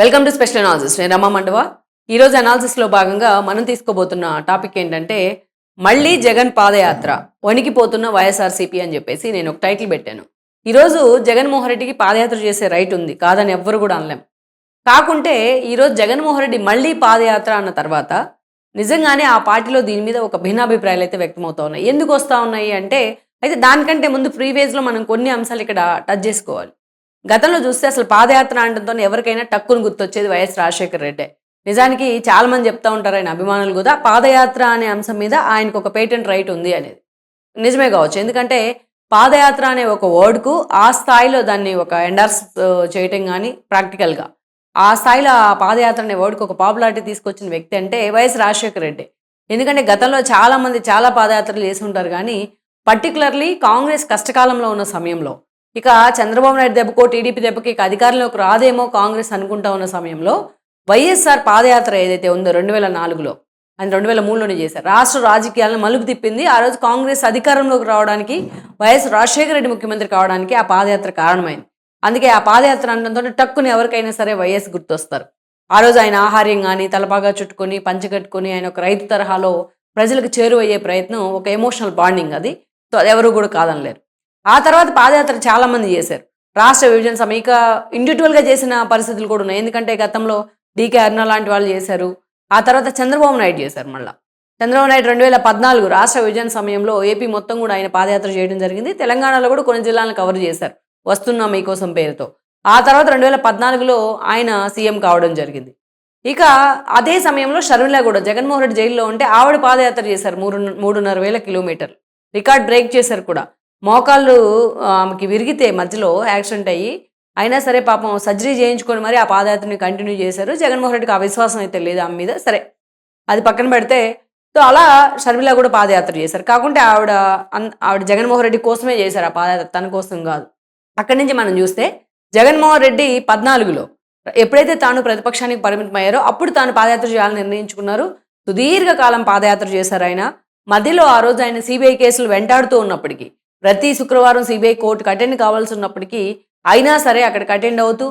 Welcome to special analysis నేను రమా మండవ. ఈరోజు అనాలిసిస్లో భాగంగా మనం తీసుకోబోతున్న టాపిక్ ఏంటంటే మళ్ళీ జగన్ పాదయాత్ర వణికిపోతున్న వైఎస్ఆర్సీపీ అని చెప్పేసి నేను ఒక టైటిల్ పెట్టాను. ఈరోజు జగన్మోహన్ రెడ్డికి పాదయాత్ర చేసే రైట్ ఉంది కాదని ఎవ్వరు కూడా అనలేం. కాకుంటే ఈరోజు జగన్మోహన్ రెడ్డి మళ్ళీ పాదయాత్ర అన్న తర్వాత నిజంగానే ఆ పార్టీలో దీని మీద ఒక భిన్నాభిప్రాయాలు అయితే వ్యక్తమవుతా ఉన్నాయి. ఎందుకు వస్తూ ఉన్నాయి అంటే అయితే దానికంటే ముందు ప్రీవియస్లో మనం కొన్ని అంశాలు ఇక్కడ టచ్ చేసుకోవాలి. గతంలో చూస్తే అసలు పాదయాత్ర అనడంతో ఎవరికైనా టక్కును గుర్తొచ్చేది వైఎస్ రాజశేఖర రెడ్డి. నిజానికి చాలా మంది చెప్తా ఉంటారు ఆయన అభిమానులు కూడా పాదయాత్ర అనే అంశం మీద ఆయనకు ఒక పేటెంట్ రైట్ ఉంది అనేది. నిజమే కావచ్చు. ఎందుకంటే పాదయాత్ర అనే ఒక వర్డ్కు ఆ స్థాయిలో దాన్ని ఒక ఎండర్స్ చేయటం కానీ ప్రాక్టికల్గా. ఆ స్థాయిలో ఆ పాదయాత్ర అనే వర్డ్కి ఒక పాపులారిటీ తీసుకొచ్చిన వ్యక్తి అంటే వైఎస్ రాజశేఖర రెడ్డి. ఎందుకంటే గతంలో చాలామంది చాలా పాదయాత్రలు చేసి ఉంటారు కానీ పర్టికులర్లీ కాంగ్రెస్ కష్టకాలంలో ఉన్న సమయంలో ఇక చంద్రబాబు నాయుడు దెబ్బకో టీడీపీ దెబ్బకి ఇక అధికారంలోకి రాదేమో కాంగ్రెస్ అనుకుంటా ఉన్న సమయంలో వైఎస్ఆర్ పాదయాత్ర ఏదైతే ఉందో రెండు వేల నాలుగులో ఆయన రెండు వేల మూడులోనే చేశారు. రాష్ట్ర రాజకీయాలను మలుపు తిప్పింది. ఆ రోజు కాంగ్రెస్ అధికారంలోకి రావడానికి వైఎస్ రాజశేఖర రెడ్డి ముఖ్యమంత్రి కావడానికి ఆ పాదయాత్ర కారణమైంది. అందుకే ఆ పాదయాత్ర అనడంతో టక్కుని ఎవరికైనా సరే వైఎస్ గుర్తొస్తారు. ఆ రోజు ఆయన ఆహార్యం కానీ తలపాగా చుట్టుకొని పంచగట్టుకొని ఆయన ఒక రైతు తరహాలో ప్రజలకు చేరువయ్యే ప్రయత్నం ఒక ఎమోషనల్ బాండింగ్ అది. సో అది ఎవరు కూడా కాదనలేరు. ఆ తర్వాత పాదయాత్ర చాలామంది చేశారు. రాష్ట్ర విభజన సమీక ఇండివిజువల్గా చేసిన పరిస్థితులు కూడా ఉన్నాయి. ఎందుకంటే గతంలో డీకే అరుణ లాంటి వాళ్ళు చేశారు. ఆ తర్వాత చంద్రబాబు నాయుడు చేశారు మళ్ళీ. చంద్రబాబు నాయుడు రెండు వేల పద్నాలుగు రాష్ట్ర విభజన సమయంలో ఏపీ మొత్తం కూడా ఆయన పాదయాత్ర చేయడం జరిగింది. తెలంగాణలో కూడా కొన్ని జిల్లాలను కవర్ చేశారు. వస్తున్నా మీకోసం పేరుతో. ఆ తర్వాత రెండు వేల పద్నాలుగులో ఆయన సీఎం కావడం జరిగింది. ఇక అదే సమయంలో షర్మిల కూడా జగన్మోహన్ రెడ్డి జైల్లో ఉంటే ఆవిడ పాదయాత్ర చేశారు మూడు మూడున్నర వేల కిలోమీటర్లు. రికార్డ్ బ్రేక్ చేశారు కూడా. మోకాళ్ళు ఆమెకి విరిగితే మధ్యలో యాక్సిడెంట్ అయ్యి అయినా సరే పాపం సర్జరీ చేయించుకొని మరి ఆ పాదయాత్రని కంటిన్యూ చేశారు. జగన్మోహన్ రెడ్డికి ఆ విశ్వాసం అయితే లేదు ఆమె మీద. సరే అది పక్కన పెడితే సో అలా షర్మిల కూడా పాదయాత్ర చేశారు. కాకుంటే ఆవిడ ఆవిడ జగన్మోహన్ రెడ్డి కోసమే చేశారు ఆ పాదయాత్ర. తన కోసం కాదు. అక్కడి నుంచి మనం చూస్తే జగన్మోహన్ రెడ్డి పద్నాలుగులో ఎప్పుడైతే తాను ప్రతిపక్షానికి పరిమితమయ్యారో అప్పుడు తాను పాదయాత్ర చేయాలని నిర్ణయించుకున్నారు. సుదీర్ఘకాలం పాదయాత్ర చేశారు ఆయన. మధ్యలో ఆ రోజు ఆయన సిబిఐ కేసులు వెంటాడుతూ ఉన్నప్పటికీ ప్రతి శుక్రవారం సిబిఐ కోర్టుకు అటెండ్ కావాల్సి ఉన్నప్పటికీ అయినా సరే అక్కడికి అటెండ్ అవుతూ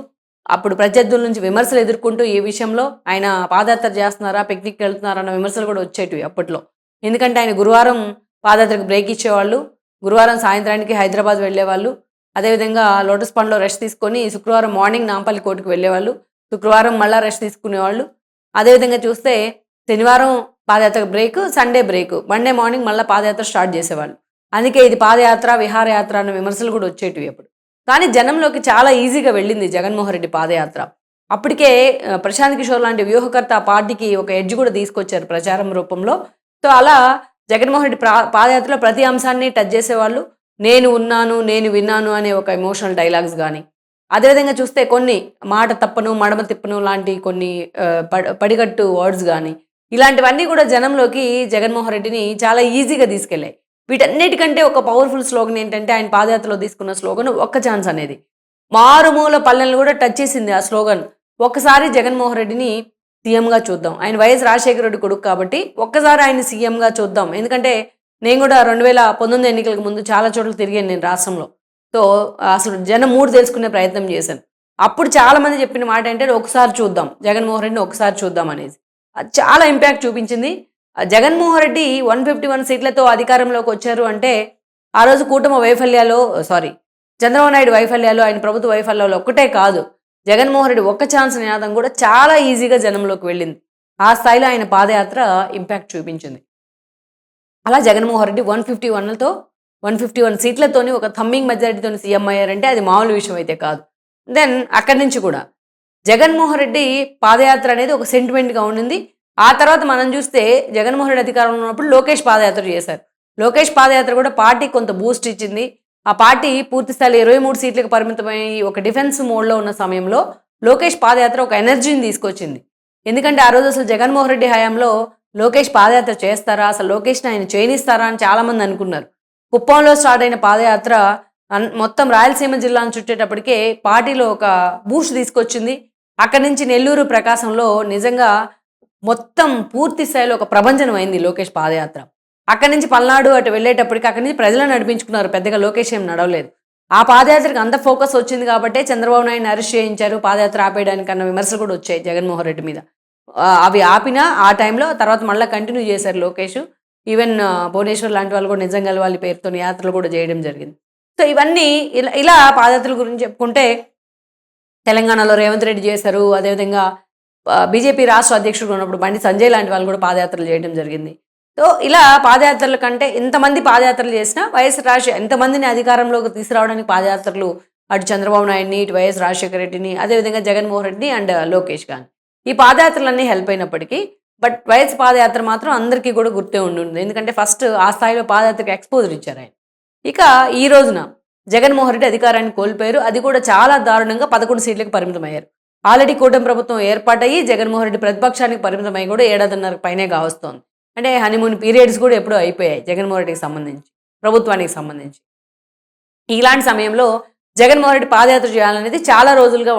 అప్పుడు ప్రత్యర్థుల నుంచి విమర్శలు ఎదుర్కొంటూ ఈ విషయంలో ఆయన పాదయాత్ర చేస్తున్నారా పిక్నిక్ వెళ్తున్నారా అన్న విమర్శలు కూడా వచ్చేటివి అప్పట్లో. ఎందుకంటే ఆయన గురువారం పాదయాత్రకు బ్రేక్ ఇచ్చేవాళ్ళు గురువారం సాయంత్రానికి హైదరాబాద్ వెళ్ళేవాళ్ళు అదేవిధంగా లోటస్ పండ్లో రెస్ట్ తీసుకొని శుక్రవారం మార్నింగ్ నాంపల్లి కోర్టుకు వెళ్ళేవాళ్ళు శుక్రవారం మళ్ళా రెస్ట్ తీసుకునేవాళ్ళు. అదేవిధంగా చూస్తే శనివారం padayatra break Sunday break Monday morning మళ్ళీ పాదయాత్ర స్టార్ట్ చేసేవాళ్ళు. అందుకే ఇది పాదయాత్ర విహారయాత్ర అన్న విమర్శలు కూడా వచ్చేటివి అప్పుడు. కానీ జనంలోకి చాలా ఈజీగా వెళ్ళింది జగన్మోహన్ రెడ్డి పాదయాత్ర. అప్పటికే ప్రశాంత్ కిషోర్ లాంటి వ్యూహకర్త ఆ పార్టీకి ఒక ఎడ్జ్ కూడా తీసుకొచ్చారు ప్రచారం రూపంలో. సో అలా జగన్మోహన్ రెడ్డి ప్రా పాదయాత్రలో ప్రతి అంశాన్ని టచ్ చేసేవాళ్ళు నేను ఉన్నాను నేను విన్నాను అనే ఒక ఎమోషనల్ డైలాగ్స్ కానీ అదేవిధంగా చూస్తే కొన్ని మాట తప్పను మడమ తిప్పను లాంటి కొన్ని పడిగట్టు వర్డ్స్ కానీ ఇలాంటివన్నీ కూడా జనంలోకి జగన్మోహన్ రెడ్డిని చాలా ఈజీగా తీసుకెళ్ళాయి. వీటన్నిటికంటే ఒక పవర్ఫుల్ స్లోగన్ ఏంటంటే ఆయన పాదయాత్రలో తీసుకున్న స్లోగన్ ఒక్క ఛాన్స్ అనేది. మారుమూల పల్లెలను కూడా టచ్ చేసింది ఆ స్లోగన్ ఒక్కసారి జగన్మోహన్ రెడ్డిని సీఎంగా చూద్దాం. ఆయన వైఎస్ రాజశేఖర రెడ్డి కొడుకు కాబట్టి ఒక్కసారి ఆయన సీఎంగా చూద్దాం. ఎందుకంటే నేను కూడా రెండు వేల పంతొమ్మిది ఎన్నికలకు ముందు చాలా చోట్ల తిరిగాను నేను రాష్ట్రంలో. సో అసలు జనం మూడు తెలుసుకునే ప్రయత్నం చేశాను. అప్పుడు చాలా మంది చెప్పిన మాట ఏంటంటే ఒకసారి చూద్దాం. జగన్మోహన్ రెడ్డిని ఒకసారి చూద్దాం అనేది అది చాలా ఇంపాక్ట్ చూపించింది. Jaganmohan Reddy one fifty one సీట్లతో అధికారంలోకి వచ్చారు అంటే ఆ రోజు కూటమి వైఫల్యాలు సారీ చంద్రబాబు నాయుడు వైఫల్యాలు ఆయన ప్రభుత్వ వైఫల్యాలు ఒక్కటే కాదు. జగన్మోహన్ రెడ్డి ఒక్క ఛాన్స్ నినాదం కూడా చాలా ఈజీగా జనంలోకి వెళ్ళింది. ఆ స్థాయిలో ఆయన పాదయాత్ర ఇంపాక్ట్ చూపించింది. అలా జగన్మోహన్ రెడ్డి వన్ ఫిఫ్టీ వన్లతో వన్ ఫిఫ్టీ వన్ సీట్లతోని ఒక థమ్మింగ్ మెజారిటీతో సీఎం అయ్యారంటే అది మామూలు విషయం అయితే కాదు. దెన్ అక్కడి నుంచి కూడా జగన్మోహన్ రెడ్డి పాదయాత్ర అనేది ఒక సెంటిమెంట్గా ఉండింది. ఆ తర్వాత మనం చూస్తే జగన్మోహన్ రెడ్డి అధికారంలో ఉన్నప్పుడు లోకేష్ పాదయాత్ర చేశారు. లోకేష్ పాదయాత్ర కూడా పార్టీ కొంత బూస్ట్ ఇచ్చింది. ఆ పార్టీ పూర్తి స్థాయిలో ఇరవై మూడు సీట్లకు పరిమితమై ఒక డిఫెన్స్ మోడ్లో ఉన్న సమయంలో లోకేష్ పాదయాత్ర ఒక ఎనర్జీని తీసుకొచ్చింది. ఎందుకంటే ఆ రోజు అసలు జగన్మోహన్ రెడ్డి హయాంలో లోకేష్ పాదయాత్ర చేస్తారా? అసలు లోకేష్ని ఆయన చేయనిస్తారా అని చాలామంది అనుకున్నారు. కుప్పంలో స్టార్ట్ అయిన పాదయాత్ర మొత్తం రాయలసీమ జిల్లాను చుట్టేటప్పటికే పార్టీలో ఒక బూస్ట్ తీసుకొచ్చింది. అక్కడి నుంచి నెల్లూరు ప్రకాశంలో నిజంగా మొత్తం పూర్తి స్థాయిలో ఒక ప్రభంజనం అయింది లోకేష్ పాదయాత్ర. అక్కడి నుంచి పల్నాడు అటు వెళ్ళేటప్పటికి అక్కడి నుంచి ప్రజలను నడిపించుకున్నారు. పెద్దగా లోకేష్ ఏం నడవలేదు. ఆ పాదయాత్రకు అంత ఫోకస్ వచ్చింది కాబట్టి చంద్రబాబు నాయుడు అరెస్ట్ చేయించారు. పాదయాత్ర ఆపేయడానికి అన్న విమర్శలు కూడా వచ్చాయి జగన్మోహన్ రెడ్డి మీద. అవి ఆపినా ఆ టైంలో తర్వాత మళ్ళీ కంటిన్యూ చేశారు లోకేష్. ఈవెన్ భువనేశ్వర్ లాంటి వాళ్ళు కూడా నిజంగా వాళ్ళ పేరుతో యాత్రలు కూడా చేయడం జరిగింది. సో ఇవన్నీ ఇలా ఇలా పాదయాత్రల గురించి చెప్పుకుంటే తెలంగాణలో రేవంత్ రెడ్డి చేశారు. అదేవిధంగా బీజేపీ రాష్ట్ర అధ్యక్షుడు ఉన్నప్పుడు బండి సంజయ్ లాంటి వాళ్ళు కూడా పాదయాత్రలు చేయడం జరిగింది. సో ఇలా పాదయాత్రల కంటే ఇంతమంది పాదయాత్రలు చేసినా వైఎస్ రాజశేఖర ఎంతమందిని అధికారంలోకి తీసుకురావడానికి పాదయాత్రలు అటు చంద్రబాబు నాయుడిని ఇటు వైఎస్ రాజశేఖర రెడ్డిని అదేవిధంగా జగన్మోహన్ రెడ్డిని అండ్ లోకేష్ గాని. ఈ పాదయాత్రలన్నీ హెల్ప్ అయినప్పటికీ బట్ వైఎస్ పాదయాత్ర మాత్రం అందరికీ కూడా గుర్తే ఉండి ఎందుకంటే ఫస్ట్ ఆ స్థాయిలో పాదయాత్రకు ఎక్స్పోజర్ ఇచ్చారు ఆయన. ఇక ఈ రోజున జగన్మోహన్ రెడ్డి అధికారాన్ని కోల్పోయారు. అది కూడా చాలా దారుణంగా పదకొండు సీట్లకు పరిమితమయ్యారు. ఆల్రెడీ కూటమి ప్రభుత్వం ఏర్పాటయ్యి జగన్మోహన్ రెడ్డి ప్రతిపక్షానికి పరిమితమై కూడా ఏడాదిన్నర పైనే కావస్తోంది అంటే హనీమూన్ పీరియడ్స్ కూడా ఎప్పుడో అయిపోయాయి జగన్మోహన్ రెడ్డికి సంబంధించి ప్రభుత్వానికి సంబంధించి. ఇలాంటి సమయంలో జగన్మోహన్ రెడ్డి పాదయాత్ర చేయాలనేది చాలా రోజులుగా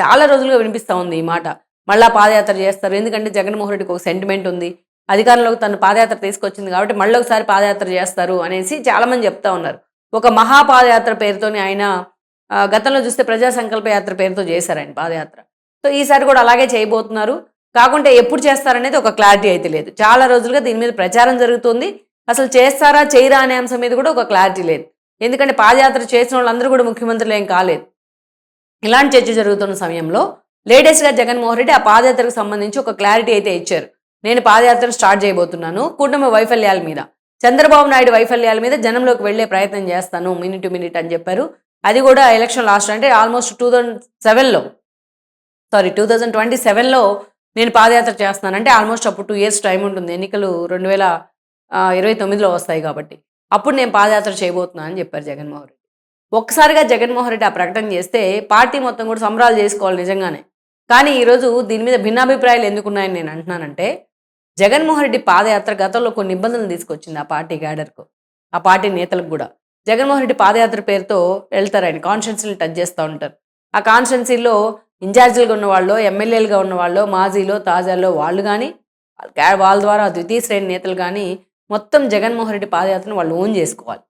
చాలా రోజులుగా వినిపిస్తూ ఉంది ఈ మాట. మళ్ళా పాదయాత్ర చేస్తారు. ఎందుకంటే జగన్మోహన్ రెడ్డికి ఒక సెంటిమెంట్ ఉంది. అధికారంలోకి తను పాదయాత్ర తీసుకొచ్చింది కాబట్టి మళ్ళీ ఒకసారి పాదయాత్ర చేస్తారు అనేసి చాలామంది చెప్తా ఉన్నారు. ఒక మహాపాదయాత్ర పేరుతోనే ఆయన గతంలో చూస్తే ప్రజా సంకల్ప యాత్ర పేరుతో చేశారు ఆయన పాదయాత్ర. సో ఈసారి కూడా అలాగే చేయబోతున్నారు. కాకుంటే ఎప్పుడు చేస్తారనేది ఒక క్లారిటీ అయితే లేదు. చాలా రోజులుగా దీని మీద ప్రచారం జరుగుతుంది. అసలు చేస్తారా చేయరా అనే అంశం మీద కూడా ఒక క్లారిటీ లేదు. ఎందుకంటే పాదయాత్ర చేసిన వాళ్ళందరూ కూడా ముఖ్యమంత్రులు ఏం కాలేదు. ఇలాంటి చర్చ జరుగుతున్న సమయంలో లేటెస్ట్గా జగన్మోహన్ రెడ్డి ఆ పాదయాత్రకు సంబంధించి ఒక క్లారిటీ అయితే ఇచ్చారు. నేను పాదయాత్ర స్టార్ట్ చేయబోతున్నాను. కుటుంబ వైఫల్యాల మీద చంద్రబాబు నాయుడు వైఫల్యాల మీద జనంలోకి వెళ్ళే ప్రయత్నం చేస్తాను. మినిట్ టు మినిట్ అని చెప్పారు. అది కూడా ఎలక్షన్ లాస్ట్ అంటే ఆల్మోస్ట్ టూ థౌజండ్ సెవెన్లో. సారీ టూ థౌజండ్ ట్వంటీ సెవెన్లో నేను పాదయాత్ర చేస్తున్నాను. అంటే ఆల్మోస్ట్ అప్పుడు టూ ఇయర్స్ టైం ఉంటుంది. ఎన్నికలు రెండు వేల ఇరవై తొమ్మిదిలో వస్తాయి కాబట్టి. అప్పుడు నేను పాదయాత్ర చేయబోతున్నాను అని చెప్పారు జగన్మోహన్ రెడ్డి. ఒక్కసారిగా జగన్మోహన్ రెడ్డి ఆ ప్రకటన చేస్తే పార్టీ మొత్తం కూడా సంబరాలు చేసుకోవాలి నిజంగానే. కానీ ఈరోజు దీని మీద భిన్నాభిప్రాయాలు ఎందుకున్నాయని నేను అంటున్నానంటే జగన్మోహన్ రెడ్డి పాదయాత్ర గతంలో కొన్ని ఇబ్బందులు తీసుకొచ్చింది ఆ పార్టీ క్యాడర్కు ఆ పార్టీ నేతలకు కూడా. జగన్మోహన్ రెడ్డి పాదయాత్ర పేరుతో వెళ్తారు ఆయన. కాన్స్టిట్యున్సీలు టచ్ చేస్తూ ఉంటారు. ఆ కాన్స్టిట్యున్సీలో ఇన్ఛార్జీలుగా ఉన్న వాళ్ళు ఎమ్మెల్యేలుగా ఉన్న వాళ్ళు మాజీలో తాజాలో వాళ్ళు కానీ వాళ్ళ ద్వారా ద్వితీయ శ్రేణి నేతలు కానీ మొత్తం జగన్మోహన్ రెడ్డి పాదయాత్రను వాళ్ళు ఓన్ చేసుకోవాలి.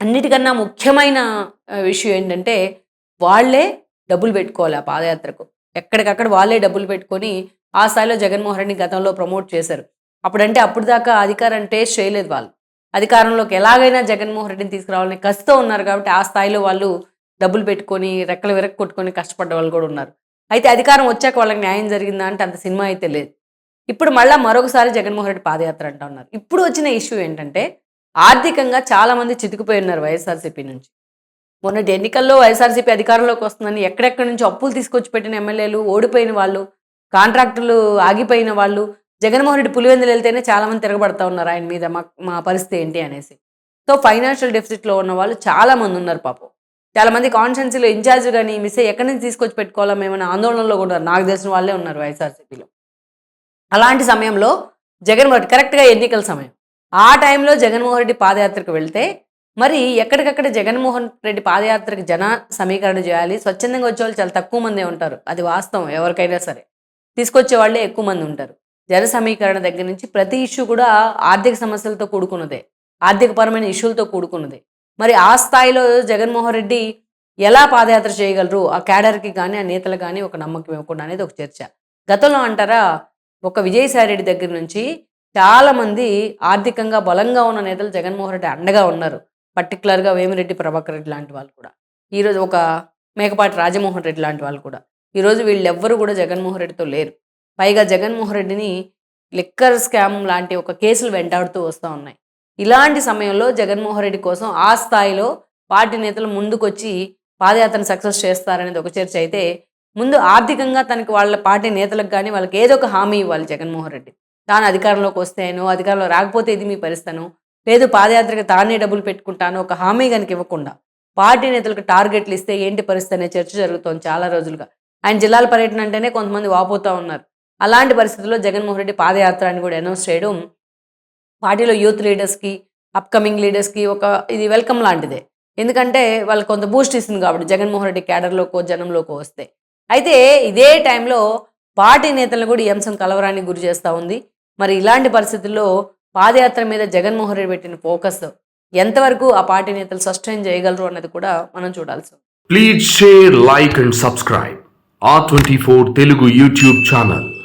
అన్నిటికన్నా ముఖ్యమైన విషయం ఏంటంటే వాళ్ళే డబ్బులు పెట్టుకోవాలి ఆ పాదయాత్రకు. ఎక్కడికక్కడ వాళ్ళే డబ్బులు పెట్టుకొని ఆ స్థాయిలో జగన్మోహన్ రెడ్డిని గతంలో ప్రమోట్ చేశారు. అప్పుడంటే అప్పుడు దాకా అధికారం టేస్ట్ చేయలేదు వాళ్ళు. అధికారంలోకి ఎలాగైనా జగన్మోహన్ రెడ్డిని తీసుకురావాలని కసితో ఉన్నారు కాబట్టి ఆ స్థాయిలో వాళ్ళు డబ్బులు పెట్టుకొని రెక్కలు విరక్ కొట్టుకొని కష్టపడ్డ వాళ్ళు కూడా ఉన్నారు. అయితే అధికారం వచ్చాక వాళ్ళకి న్యాయం జరిగిందా అంటే అంత సినిమా అయితే లేదు. ఇప్పుడు మళ్ళీ మరొకసారి జగన్మోహన్ రెడ్డి పాదయాత్ర అంటా ఉన్నారు. ఇప్పుడు వచ్చిన ఇష్యూ ఏంటంటే ఆర్థికంగా చాలా మంది చితికిపోయి ఉన్నారు వైఎస్ఆర్సీపీ నుంచి. మొన్నటి ఎన్నికల్లో వైఎస్ఆర్సీపీ అధికారంలోకి వస్తుందని ఎక్కడెక్కడి నుంచి అప్పులు తీసుకొచ్చి పెట్టిన ఎమ్మెల్యేలు ఓడిపోయిన వాళ్ళు కాంట్రాక్టులు ఆగిపోయిన వాళ్ళు జగన్మోహన్ రెడ్డి పులివెందులు వెళ్తేనే చాలా మంది తిరగబడతా ఉన్నారు ఆయన మీద. మా మా పరిస్థితి ఏంటి అనేసి. సో ఫైనాన్షియల్ డెఫిసిట్లో ఉన్న వాళ్ళు చాలా మంది ఉన్నారు పాపం. చాలా మంది కాన్స్టెన్సీలో ఇన్ఛార్జ్ కానీ మిస్ అయ్యి ఎక్కడి నుంచి తీసుకొచ్చి పెట్టుకోవాలా ఏమైనా ఆందోళనలో కూడా ఉన్నారు. నాకు తెలిసిన వాళ్ళే ఉన్నారు వైఎస్ఆర్సీపీలో అలాంటి సమయంలో జగన్మోహన్ రెడ్డి కరెక్ట్గా ఎన్నికల సమయం. ఆ టైంలో జగన్మోహన్ రెడ్డి పాదయాత్రకు వెళ్తే మరి ఎక్కడికక్కడ జగన్మోహన్ రెడ్డి పాదయాత్రకు జన సమీకరణ చేయాలి స్వచ్ఛందంగా వచ్చే వాళ్ళు చాలా తక్కువ మందే ఉంటారు. అది వాస్తవం ఎవరికైనా సరే. తీసుకొచ్చే వాళ్ళే ఎక్కువ మంది ఉంటారు. జన సమీకరణ దగ్గర నుంచి ప్రతి ఇష్యూ కూడా ఆర్థిక సమస్యలతో కూడుకున్నదే. ఆర్థికపరమైన ఇష్యూలతో కూడుకున్నదే. మరి ఆ స్థాయిలో జగన్మోహన్ రెడ్డి ఎలా పాదయాత్ర చేయగలరు? ఆ క్యాడర్కి కానీ ఆ నేతలకు కానీ ఒక నమ్మకం ఇవ్వకుండా అనేది ఒక చర్చ. గతంలో అంటారా ఒక విజయసాయి రెడ్డి దగ్గర నుంచి చాలామంది ఆర్థికంగా బలంగా ఉన్న నేతలు జగన్మోహన్ రెడ్డి అండగా ఉన్నారు. పర్టికులర్గా వేమిరెడ్డి ప్రభాకర్ రెడ్డి లాంటి వాళ్ళు కూడా. ఈరోజు ఒక మేకపాటి రాజమోహన్ రెడ్డి లాంటి వాళ్ళు కూడా. ఈరోజు వీళ్ళెవ్వరూ కూడా జగన్మోహన్ రెడ్డితో లేరు. పైగా జగన్మోహన్ రెడ్డిని లిక్కర్ స్కామ్ లాంటి ఒక కేసులు వెంటాడుతూ వస్తూ ఉన్నాయి. ఇలాంటి సమయంలో జగన్మోహన్ రెడ్డి కోసం ఆ స్థాయిలో పార్టీ నేతలు ముందుకొచ్చి పాదయాత్రను సక్సెస్ చేస్తారనేది ఒక చర్చ అయితే ముందు ఆర్థికంగా తనకి వాళ్ళ పార్టీ నేతలకు కానీ వాళ్ళకి ఏదో ఒక హామీ ఇవ్వాలి జగన్మోహన్ రెడ్డి. తాను అధికారంలోకి వస్తేను అధికారంలో రాకపోతే ఇది మీ పరిస్థాను లేదు పాదయాత్రకి తానే డబ్బులు పెట్టుకుంటాను ఒక హామీ కనుక ఇవ్వకుండా పార్టీ నేతలకు టార్గెట్లు ఇస్తే ఏంటి పరిస్థితి అనే చర్చ జరుగుతోంది చాలా రోజులుగా. ఆయన జిల్లాల పర్యటన అంటేనే కొంతమంది వాపోతూ ఉన్నారు. అలాంటి పరిస్థితుల్లో జగన్మోహన్ రెడ్డి పాదయాత్ర అని కూడా అనౌన్స్ చేయడం పార్టీలో యూత్ లీడర్స్కి అప్కమింగ్ లీడర్స్కి ఒక ఇది వెల్కమ్ లాంటిదే ఎందుకంటే వాళ్ళకి కొంత బూస్ట్ ఇస్తుంది కాబట్టి జగన్మోహన్ రెడ్డి క్యాడర్లోకో జనంలోకో వస్తే అయితే ఇదే టైంలో పార్టీ నేతలను కూడా ఈ అంశం కలవరానికి గురి చేస్తూ ఉంది మరి ఇలాంటి పరిస్థితుల్లో పాదయాత్ర మీద జగన్మోహన్ రెడ్డి పెట్టిన ఫోకస్ ఎంతవరకు ఆ పార్టీ నేతలు సస్టైన్ చేయగలరు అన్నది కూడా మనం చూడాల్సి please share like and subscribe and subscribe. R24 Telugu YouTube channel.